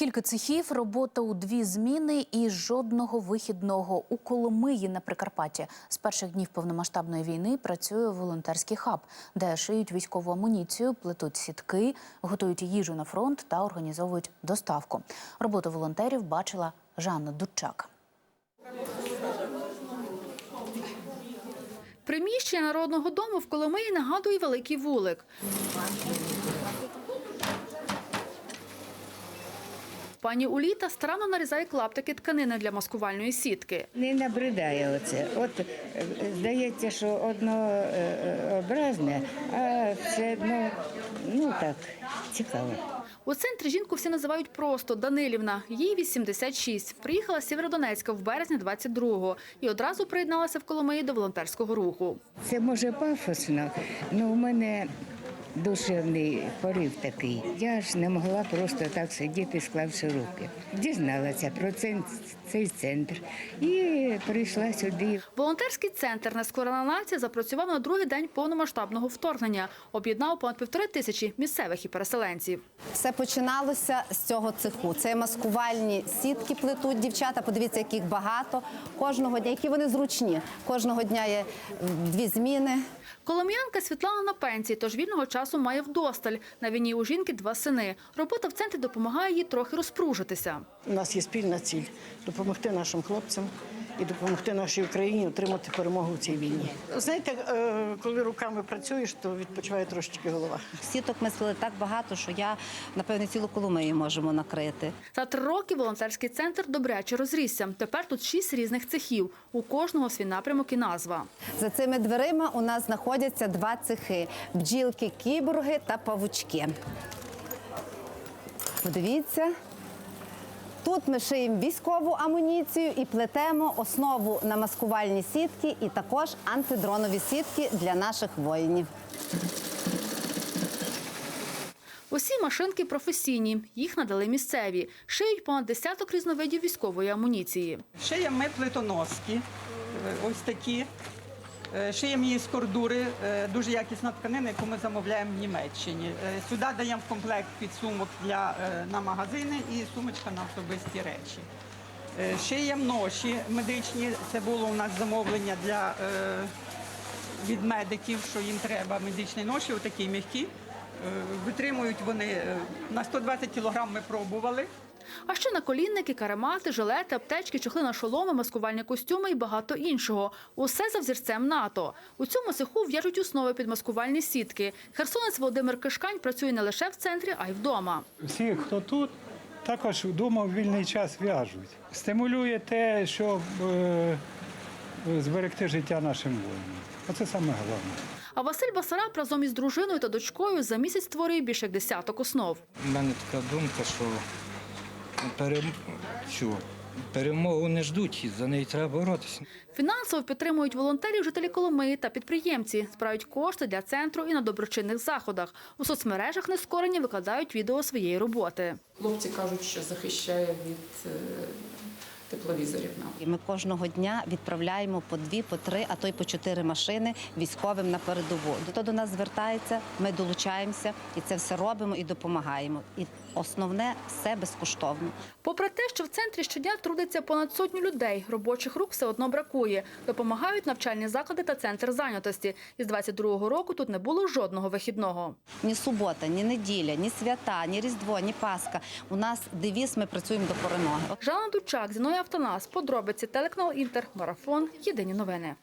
Кілька цехів, робота у дві зміни і жодного вихідного у Коломиї на Прикарпатті. З перших днів повномасштабної війни працює волонтерський хаб, де шиють військову амуніцію, плетуть сітки, готують їжу на фронт та організовують доставку. Роботу волонтерів бачила Жанна Дудчак. Приміщення народного дому в Коломиї нагадує великий вулик. Пані Уліта старанно нарізає клаптики тканини для маскувальної сітки. Не набридає оце. От е, здається, що одно е, е, а все одно, ну так, цікаво. У центрі жінку всі називають просто Данилівна. Їй 86. Приїхала з Сєвєродонецька в березні 22-го і одразу приєдналася в Коломиї до волонтерського руху. Це може пафосно, але у мене душевний порив такий. Я ж не могла просто так сидіти, склавши руки. Дізналася про цей, центр і прийшла сюди. Волонтерський центр «Нескорена нація» запрацював на другий день повномасштабного вторгнення. Об'єднав понад півтори тисячі місцевих і переселенців. Все починалося з цього цеху. Це маскувальні сітки плетуть дівчата. Подивіться, яких багато. Кожного дня, які вони зручні. Кожного дня є дві зміни. Коломіянка Світлана на пенсії, тож вільного часу має вдосталь. На війні у жінки два сини. Робота в центрі допомагає їй трохи розпружитися. У нас є спільна ціль допомогти нашим хлопцям і допомогти нашій Україні отримати перемогу в цій війні. Знаєте, е, коли руками працюєш, то відпочиває трошечки голова. Сіток ми сплели так багато, що я напевне цілу Коломию можемо накрити. За три роки волонтерський центр добряче розрісся. Тепер тут шість різних цехів. У кожного свій напрямок і назва. За цими дверима у нас знаходяться два цехи: бджілки, кіборги та павучки. Подивіться. Тут ми шиємо військову амуніцію і плетемо основу на маскувальні сітки і також антидронові сітки для наших воїнів. Усі машинки професійні. Їх надали місцеві. Шиють понад десяток різновидів військової амуніції. Шиємо ми плитоноски, е, ось такі. Е, Шиємо її з кордури, е, дуже якісна тканина, яку ми замовляємо в Німеччині. Е, Сюди даємо комплект підсумок для, е, на магазини і сумочка на особисті речі. Е, Шиємо ноші медичні. Це було у нас замовлення для, е, від медиків, що їм треба медичні ноші, отакі м'які. Е, Витримують вони е, на 120 кг ми пробували. А ще наколінники, каремати, жилети, аптечки, чохли на шоломи, маскувальні костюми і багато іншого. Усе за взірцем НАТО. У цьому цеху в'яжуть основи під маскувальні сітки. Херсонець Володимир Кишкань працює не лише в центрі, а й вдома. всі, хто тут, також вдома в вільний час в'яжуть. Стимулює те, щоб е, зберегти життя нашим воїнам. Оце саме головне. А Василь Басараб разом із дружиною та дочкою за місяць створює більше як десяток основ. У мене така думка, що перем... що перемогу не ждуть, і за неї треба боротися. Фінансово підтримують волонтерів жителі Коломиї та підприємці. Збирають кошти для центру і на доброчинних заходах. У соцмережах нескорені викладають відео своєї роботи. Хлопці кажуть, що захищає від е, тепловізорів нам. І ми кожного дня відправляємо по дві, по три, а то й по чотири машини військовим на передову. До до нас звертається, ми долучаємося і це все робимо і допомагаємо. І основне все безкоштовно. Попри те, що в центрі щодня трудиться понад сотню людей, робочих рук все одно бракує. Допомагають навчальні заклади та центр зайнятості. Із 22-го року тут не було жодного вихідного. Ні субота, ні неділя, ні свята, ні Різдво, ні Пасха. У нас девіз ми працюємо до перемоги. Жанна Дучак, Зіноя Автонас, подробиці, телеканал Інтер, Марафон, Єдині новини.